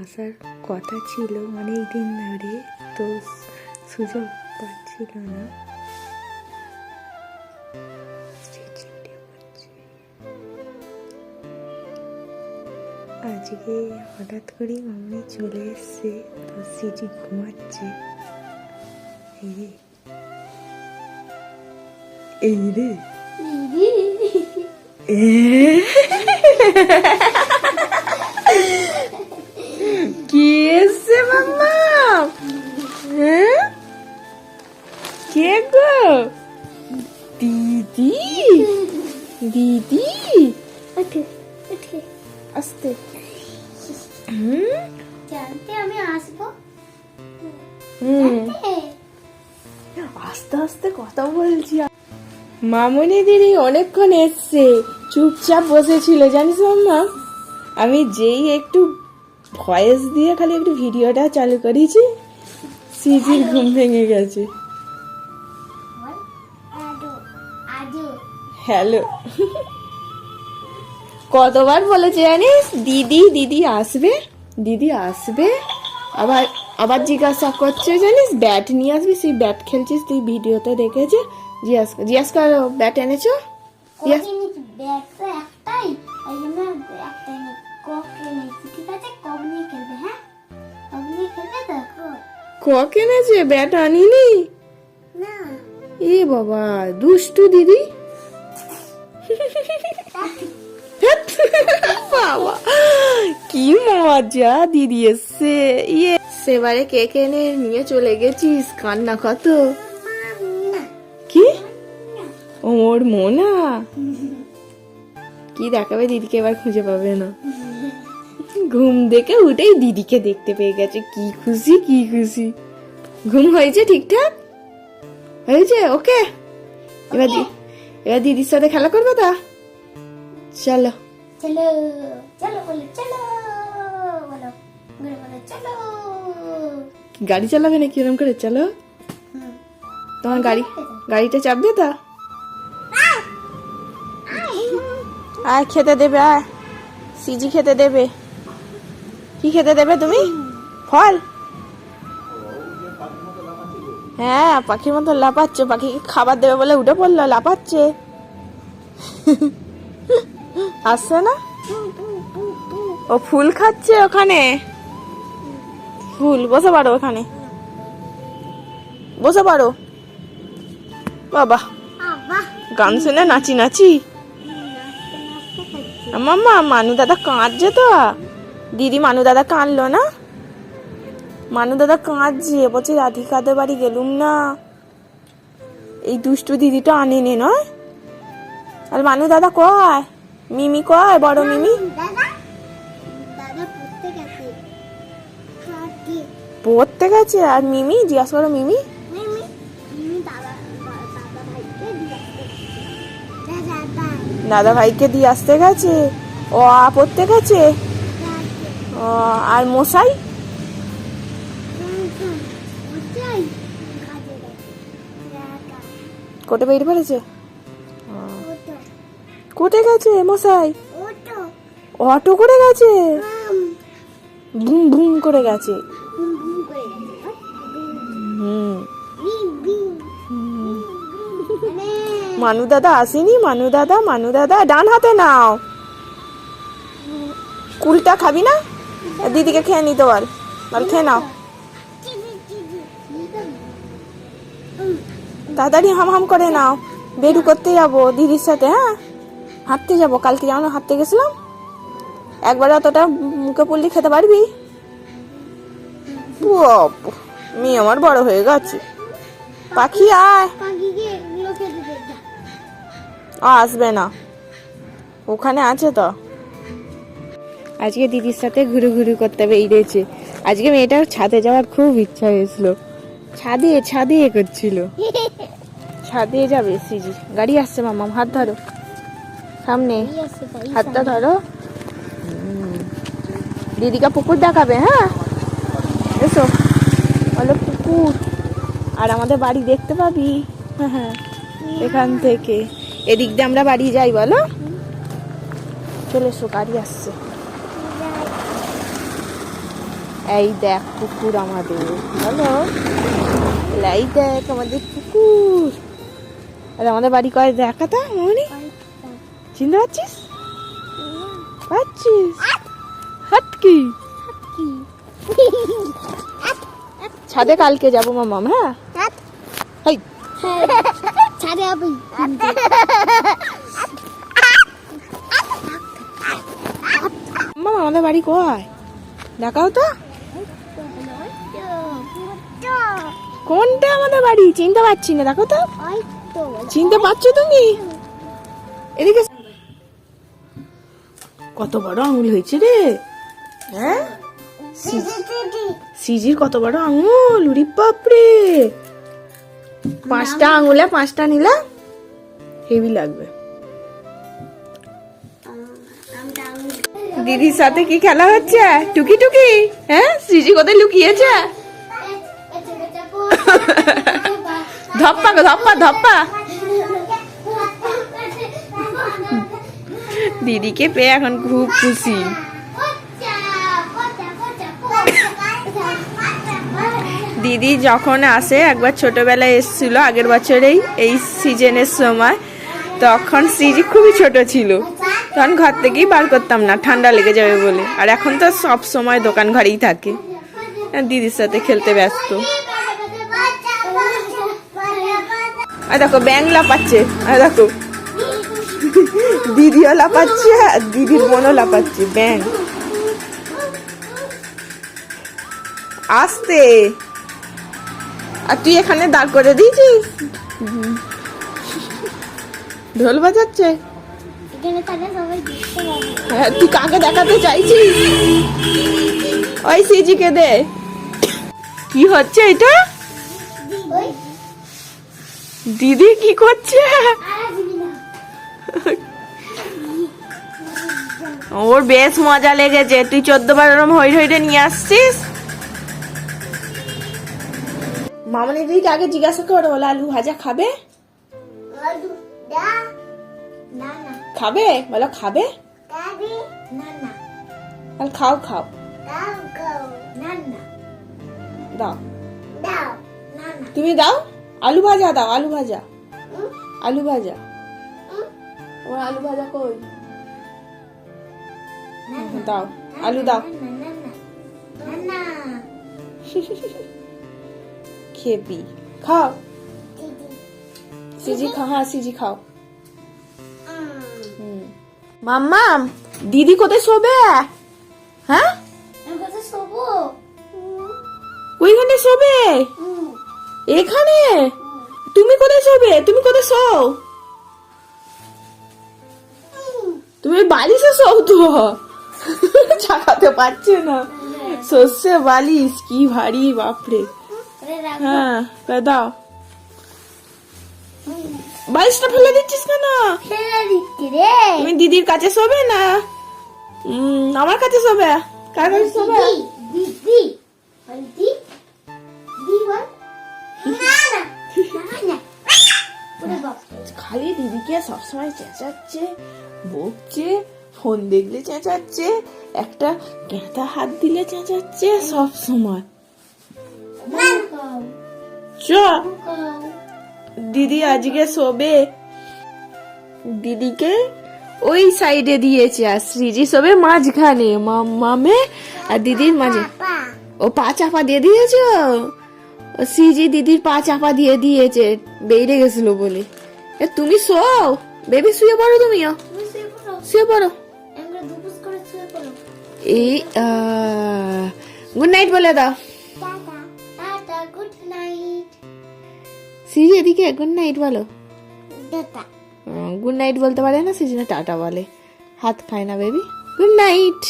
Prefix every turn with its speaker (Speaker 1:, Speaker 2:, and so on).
Speaker 1: আসার কথা ছিল অনেক দিন ধরে তো সুযোগ পাচ্ছিল না। আজকে হঠাৎ করেই মামনি চলে এসছে তো সিজি ঘুমাচ্ছে। এই রে। এই রে। কি কে গো দিদি? দিদি আস্তে।
Speaker 2: আমি আসব।
Speaker 1: আস্তে। আস্তে কথা বলছি মামনি দিদি অনেকক্ষণ এসছে চুপচাপ বসেছিল জানিস মাম্মা? আমি যেই একটু ভয়েস দিয়ে খালি একটু ভিডিওটা চালু করেছি সিজির ঘুম ভেঙে গেছে। হ্যালো কতবার বলেছে জানিস? দিদি দিদি আসবে দিদি আসবে। আবার আবার জিজ্ঞাসা করছে জানিস ব্যাট নিয়ে আসবি? সেই ব্যাট খেলছিস তুই ভিডিওতে দেখেছে? জিজ্ঞাস জিজ্ঞাস করো ব্যাট এনেছো?
Speaker 2: কক এনেছি?
Speaker 1: ব্যাট আনিনি?
Speaker 2: না।
Speaker 1: এ বাবা দুষ্টু দিদি? কি মজা, দিদি এসছে। ইয়ে সেবারে কেক এনে নিয়ে চলে গেছিস? কান্না কত? কি? ওর মোনা? কি দেখাবে দিদিকে এবার খুঁজে পাবে না। ঘুম দেখে উঠেই দিদিকে দেখতে পেয়ে গেছে। কি খুশি কি খুশি। ঘুম হয়েছে ঠিকঠাক? হয়েছে? ওকে। এবার এবার দিদির সাথে খেলা করবে তা? চলো
Speaker 2: চলো চলো চলো। চলো
Speaker 1: গাড়ি চালাবে না কিরম করে? চলো। তোমার গাড়ি গাড়িটা চাপবে তা? আয় খেতে দেবে আয়। সিজি খেতে দেবে। কি খেতে দেবে তুমি? ফল? হ্যাঁ পাখির মতো লাপাচ্ছে পাখিকে খাবার দেবে বলে উঠে পড়ল লাপাচ্ছে আসছে না? ও ফুল খাচ্ছে ওখানে। ফুল বসে পারো ওখানে। বসে পারো। বাবা গান শুনে নাচি নাচি। মাম্মা মানু দাদা কাঁদছে তো। দিদি মানু দাদা কাঁদলো না? মানু দাদা কাঁদছে বলছে রাধিকাদের বাড়ি গেলুম না। এই দুষ্টু দিদিটা আনেনি নয়? আর মানু দাদা কয়? মিমি কয় বড় মিমি?
Speaker 2: পড়তে গেছে?
Speaker 1: আর মিমি? জিজ্ঞাসা করো মিমি।
Speaker 2: দাদা ভাইকে দিয়ে আসতে
Speaker 1: গেছে? ও আ পড়তে গেছে? ও আর মশাই? কোটে বেরিয়ে পড়েছে? কোটে গেছে মশাই? অটো। করে গেছে? বুম বুম করে গেছে।
Speaker 2: মানে
Speaker 1: মানু দাদা আসেনি? মানু দাদা মানু দাদা ডান হাতে নাও। কুলটা খাবি না? দিদিকে খেয়ে নিতে বল বল খেয়ে নাও। তাড়াতাড়ি হাম হাম করে নাও। বেরু করতে যাব দিদির সাথে হ্যাঁ? হাঁটতে যাব কালকে যেমন হাঁটতে গেছিলাম। একবার অতটা মুখে পড়লি খেতে পারবি? বাপ, মেয়ে আমার বড় হয়ে গেছে। পাখি আয়। আসবে না। ওখানে আছে তো। আজকে দিদির সাথে ঘুরু ঘুরু করতে বেরিয়েছে। আজকে মেয়েটার ছাদে যাওয়ার খুব ইচ্ছা হয়েছিল। ছাদে ছাদে এ করছিল। ছাদে যাবে সিজি। গাড়ি আসছে মামা হাত ধরো। সামনে। হাতটা ধরো। দিদিকে পুকুর দেখাবে হ্যাঁ? পুকুর আর আমাদের বাড়ি দেখতে পাবি। হ্যাঁ এখান থেকে। এদিক দিয়ে আমরা বাড়ি যাই, বলো। চলে এসো, গাড়ি আসছে। এই দেখ কুকুর আমাদের। বলো। এই দেখ, আমাদের কুকুর আর আমাদের বাড়ি কয় দেখা তা মনি চিনতে পারছিস? পাচ্ছিস হাত কি ছাদে কালকে যাব মামাম হ্যাঁ? হাই।
Speaker 2: আমি
Speaker 1: মামা আমাদের বাড়ি কয় দেখাও তো। কোনটা আমাদের বাড়ি? চিনতে পারছি না দেখো তো। চিনতে পারছ তুমি? এদিকে কত বড় আঙুল হয়েছে রে। হ্যাঁ? সিজির কত বড় আঙুল উরি বাপরে। পাঁচটা আঙুলে পাঁচটা নিলে হেভি লাগবে। দিদির সাথে কি খেলা হচ্ছে? টুকি টুকি? হ্যাঁ সিজি কোথায় লুকিয়েছে? ধপ্পা গো, ধপ্পা ধপ্পা। দিদিকে পেয়ে এখন খুব খুশি। দিদি যখন আসে, একবার ছোটবেলায় এসেছিল, আগের বছরেই এই সিজনের সময়। তখন সিজি খুবই ছোট ছিল। তখন ঘর থেকেই বার করতাম না, ঠান্ডা লেগে যাবে বলে। আর এখন তো সব সময় দোকান ঘরেই থাকে। দিদির সাথে খেলতে ব্যস্ত। আর দেখো ব্যাং লাপাচ্ছে আর দেখো, দিদিও লাপাচ্ছে আর দিদির বোনও লাপাচ্ছে ব্যাং আসতে। আর তুই এখানে দাঁড় করে দিয়েছিস? ঢোল বাজাচ্ছে? হ্যাঁ তুই কাকে দেখাতে চাইছিস? ওই সিজিকে দে। কি হচ্ছে এটা? দিদি কি করছে? ওর বেশ মজা লেগেছে। তুই চোদ্দ বার ওরম হই হইরে নিয়ে আসছিস? মামনি দিদিকে আগে জিজ্ঞাসা করো বলে আলু ভাজা খাবে?
Speaker 2: আলু দা না না।
Speaker 1: খাবে? বলো খাবে? খাও খাও।
Speaker 2: দাও গাও না না।
Speaker 1: দাও।
Speaker 2: দাও না না।
Speaker 1: তুমি দাও? আলু ভাজা দাও আলু ভাজা। আলু ভাজা। তোমার আলু ভাজা কই? দাও। আলু দাও।
Speaker 2: না না না। না না।
Speaker 1: খেপি খাও সিজি খাও হ্যাঁ সিজি খাও
Speaker 2: উম,
Speaker 1: মাম্মাম দিদি কোথায় শোবে হ্যাঁ ওইখানে শোবে এখানে তুমি কোথায় শোবে তুমি কোথায় শো
Speaker 2: উম।
Speaker 1: তুমি বালিশে শো তো চাকাতে পারছে না সর্ষে বালিশ কি ভারী বাপরে। হ্যাঁ তা দাও। বালিশটা ফেলে দিচ্ছিস কেন?
Speaker 2: ফেলে দিচ্ছি রে।
Speaker 1: তুমি দিদির কাছে শোবে না? আমার কাছে শোবে? কার কাছে শোবে?
Speaker 2: দিদি দিদি
Speaker 1: খালি দিদিকে সবসময় চেঁচাচ্ছে বকছে ফোন দেখলে চেঁচাচ্ছে একটা গেঁথা হাত দিলে চেঁচাচ্ছে সব সময়
Speaker 2: না কাও
Speaker 1: চ। দিদি আজকে শোবে। দিদিকে ওই সাইডে দিয়েছে আর শ্রীজি শোবে মাঝখানে মামে আর দিদির মাঝে। ও পা চাপা দিয়ে দিয়েছ? সিজি দিদির পা চাপা দিয়ে দিয়েছে বেড়ে গেছিল বলে। এ তুমি শো বেবি শুয়ে পড়ো তুমিও।
Speaker 2: শুয়ে পড়ো।
Speaker 1: এই গুড নাইট বলে দাও। সিজি এদিকে গুড নাইট বলো। গুড নাইট বলতে পারে না সিজনে টাটা বলে। হাত খায় না বেবি গুড নাইট